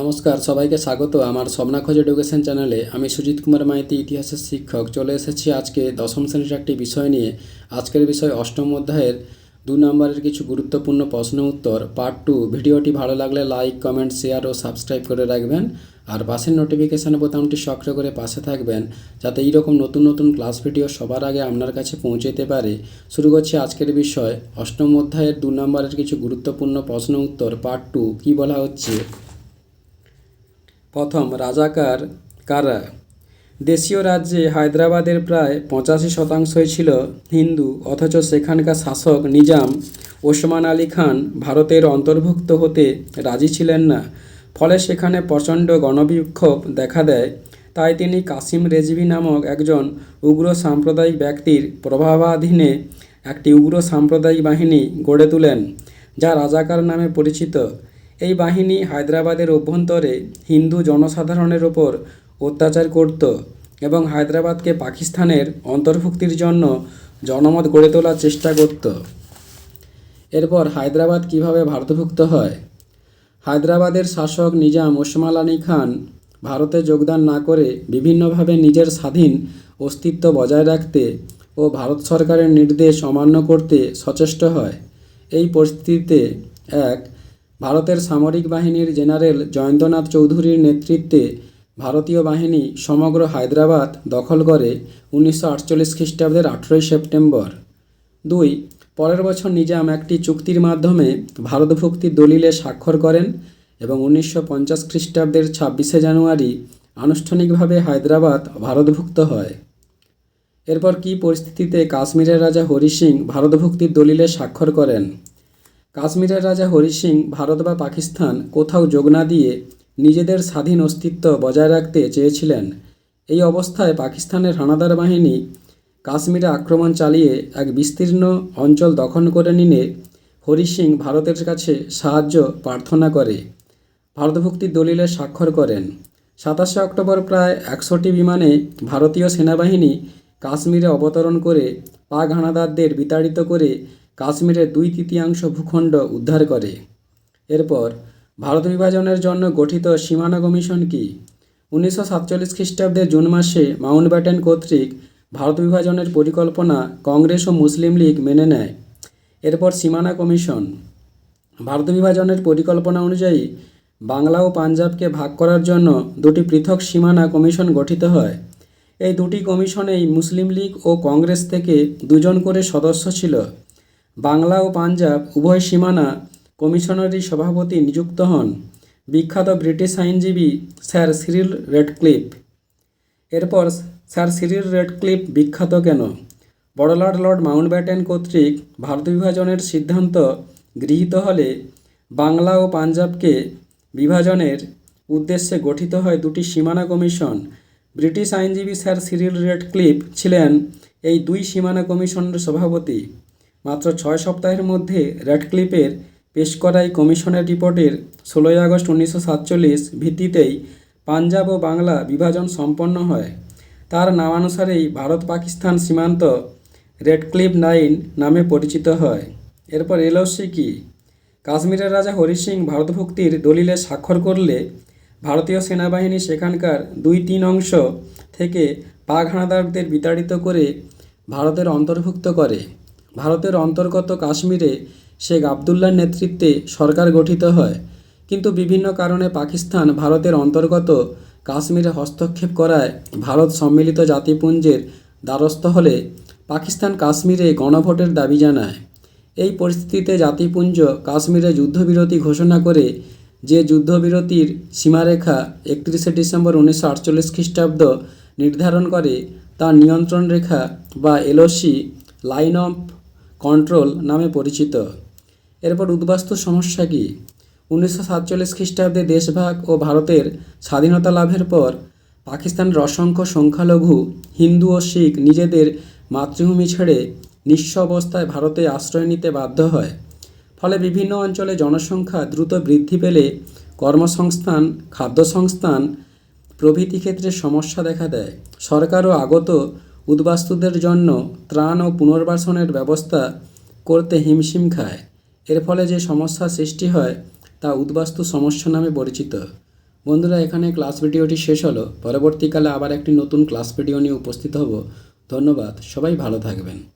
নমস্কার, সবাইকে স্বাগত আমার স্বপ্নাখোঁজ এডুকেশন চ্যানেলে। আমি সুজিত কুমার মাইতি, ইতিহাসের শিক্ষক। চলে এসেছি আজকে দশম শ্রেণির একটি বিষয় নিয়ে। আজকের বিষয় অষ্টম অধ্যায়ের দু নম্বরের কিছু গুরুত্বপূর্ণ প্রশ্ন উত্তর। Part two. ভিডিওটি ভালো লাগলে লাইক, কমেন্ট, শেয়ার ও সাবস্ক্রাইব করে রাখবেন। আর পাশের নোটিফিকেশান বোতামটি সক্রিয় করে পাশে থাকবেন, যাতে এইরকম নতুন নতুন ক্লাস ভিডিও সবার আগে আপনার কাছে পৌঁছতে পারে। শুরু করছি আজকের বিষয়। অষ্টম অধ্যায়ের দু নম্বরের কিছু গুরুত্বপূর্ণ প্রশ্ন উত্তর। Part two. কী বলা হচ্ছে? প্রথম রাজাকার কারা? দেশীয় রাজ্যে হায়দ্রাবাদের প্রায় পঁচাশি শতাংশই ছিল হিন্দু, অথচ সেখানকার শাসক নিজাম ওসমান আলী খান ভারতের অন্তর্ভুক্ত হতে রাজি ছিলেন না। ফলে সেখানে প্রচণ্ড গণবিক্ষোভ দেখা দেয়। তাই তিনি কাসিম রেজভি নামক একজন উগ্র সাম্প্রদায়িক ব্যক্তির প্রভাবাধীনে একটি উগ্র সাম্প্রদায়িক বাহিনী গড়ে তোলেন, যা রাজাকার নামে পরিচিত। এই বাহিনী হায়দ্রাবাদের অভ্যন্তরে হিন্দু জনসাধারণের ওপর অত্যাচার করত এবং হায়দ্রাবাদকে পাকিস্তানের অন্তর্ভুক্তির জন্য জনমত গড়ে তোলার চেষ্টা করত। এরপর হায়দ্রাবাদ কীভাবে ভারতভুক্ত হয়? হায়দ্রাবাদের শাসক নিজাম ওসমান আলী খান ভারতে যোগদান না করে বিভিন্নভাবে নিজের স্বাধীন অস্তিত্ব বজায় রাখতে ও ভারত সরকারের নির্দেশ অমান্য করতে সচেষ্ট হয়। এই পরিস্থিতিতে এক ভারতের সামরিক বাহিনীর জেনারেল জয়ন্তনাথ চৌধুরীর নেতৃত্বে ভারতীয় বাহিনী সমগ্র হায়দ্রাবাদ দখল করে উনিশশো আটচল্লিশ খ্রিস্টাব্দের আঠেরোই সেপ্টেম্বর। দুই, পরের বছর নিজাম একটি চুক্তির মাধ্যমে ভারতভুক্তির দলিলে স্বাক্ষর করেন এবং উনিশশো পঞ্চাশ খ্রিস্টাব্দের ছাব্বিশে জানুয়ারি আনুষ্ঠানিকভাবে হায়দ্রাবাদ ভারতভুক্ত হয়। এরপর কি পরিস্থিতিতে কাশ্মীরের রাজা হরি সিং ভারতভুক্তির দলিলে স্বাক্ষর করেন? কাশ্মীরের রাজা হরি সিং ভারত বা পাকিস্তান কোথাও যোগ না দিয়ে নিজেদের স্বাধীন অস্তিত্ব বজায় রাখতে চেয়েছিলেন। এই অবস্থায় পাকিস্তানের হানাদার বাহিনী কাশ্মীরে আক্রমণ চালিয়ে এক বিস্তীর্ণ অঞ্চল দখল করে নিলে হরি সিং ভারতের কাছে সাহায্য প্রার্থনা করে। ভারতভুক্তির দলিলে স্বাক্ষর করেন। সাতাশে অক্টোবর প্রায় একশোটি বিমানে ভারতীয় সেনাবাহিনী কাশ্মীরে অবতরণ করে পাক হানাদারদের বিতাড়িত করে কাশ্মীরের দুই তৃতীয়াংশ ভূখণ্ড উদ্ধার করে। এরপর ভারত বিভাজনের জন্য গঠিত সীমানা কমিশন কি? উনিশশো সাতচল্লিশ খ্রিস্টাব্দে জুন মাসে মাউন্ট ব্যাটেন কর্তৃক ভারত বিভাজনের পরিকল্পনা কংগ্রেস ও মুসলিম লীগ মেনে নেয়। এরপর সীমানা কমিশন। ভারত বিভাজনের পরিকল্পনা অনুযায়ী বাংলা ও পাঞ্জাবকে ভাগ করার জন্য দুটি পৃথক সীমানা কমিশন গঠিত হয়। এই দুটি কমিশনেই মুসলিম লীগ ও কংগ্রেস থেকে দুজন করে সদস্য ছিল। বাংলা ও পাঞ্জাব উভয় সীমানা কমিশনারই সভাপতি নিযুক্ত হন। বিখ্যাত ব্রিটিশ আইনজীবী স্যার সিরিল রেডক্লিফ। এরপর স্যার সিরিল রেডক্লিফ বিখ্যাত কেন? বড়লাট লর্ড মাউন্টব্যাটেন কর্তৃক ভারত বিভাজনের সিদ্ধান্ত গৃহীত হলে বাংলা ও পাঞ্জাবকে বিভাজনের উদ্দেশ্যে গঠিত হয় দুটি সীমানা কমিশন। ব্রিটিশ আইনজীবী স্যার সিরিল রেডক্লিফ ছিলেন এই দুই সীমানা কমিশনের সভাপতি। মাত্র ছয় সপ্তাহের মধ্যে র্যাডক্লিপের পেশ করা এই কমিশনের রিপোর্টের ষোলোই আগস্ট উনিশশো সাতচল্লিশ ভিত্তিতেই পাঞ্জাব ও বাংলা বিভাজন সম্পন্ন হয়। তার নামানুসারেই ভারত পাকিস্তান সীমান্ত রেডক্লিপ নাইন নামে পরিচিত হয়। এরপর এলওসি কি? কাশ্মীরের রাজা হরি সিং ভারতভুক্তির দলিলে স্বাক্ষর করলে ভারতীয় সেনাবাহিনী সেখানকার দুই তিন অংশ থেকে পাক হানাদারদের বিতাড়িত করে ভারতের অন্তর্ভুক্ত করে। ভারতের অন্তর্গত কাশ্মীরে শেখ আবদুল্লার নেতৃত্বে সরকার গঠিত হয়। কিন্তু বিভিন্ন কারণে পাকিস্তান ভারতের অন্তর্গত কাশ্মীরে হস্তক্ষেপ করায় ভারত সম্মিলিত জাতিপুঞ্জের দ্বারস্থ হলে পাকিস্তান কাশ্মীরে গণভোটের দাবি জানায়। এই পরিস্থিতিতে জাতিপুঞ্জ কাশ্মীরে যুদ্ধবিরতি ঘোষণা করে যে যুদ্ধবিরতির সীমারেখা একত্রিশে ডিসেম্বর উনিশশো আটচল্লিশ খ্রিস্টাব্দ নির্ধারণ করে, তার নিয়ন্ত্রণ রেখা বা এলওসি, লাইন অফ কন্ট্রোল নামে পরিচিত। এরপর উদ্বাস্তু সমস্যা কি? উনিশশো সাতচল্লিশ খ্রিস্টাব্দে দেশভাগ ও ভারতের স্বাধীনতা লাভের পর পাকিস্তানের অসংখ্য সংখ্যালঘু, হিন্দু ও শিখ নিজেদের মাতৃভূমি ছেড়ে নিঃস্ব অবস্থায় ভারতে আশ্রয় নিতে বাধ্য হয়। ফলে বিভিন্ন অঞ্চলে জনসংখ্যা দ্রুত বৃদ্ধি পেলে কর্মসংস্থান খাদ্য সংস্থান প্রভৃতি ক্ষেত্রে সমস্যা দেখা দেয়। সরকারও আগত উদ্বাস্তুদের জন্য ত্রাণ ও পুনর্বাসনের ব্যবস্থা করতে হিমশিম খায়। এর ফলে যে সমস্যা সৃষ্টি হয়, তা উদ্বাস্তু সমস্যা নামে পরিচিত। বন্ধুরা, এখানে ক্লাস ভিডিওটি শেষ হলো। পরবর্তীকালে আবার একটি নতুন ক্লাস ভিডিও নিয়ে উপস্থিত হব। ধন্যবাদ। সবাই ভালো থাকবেন।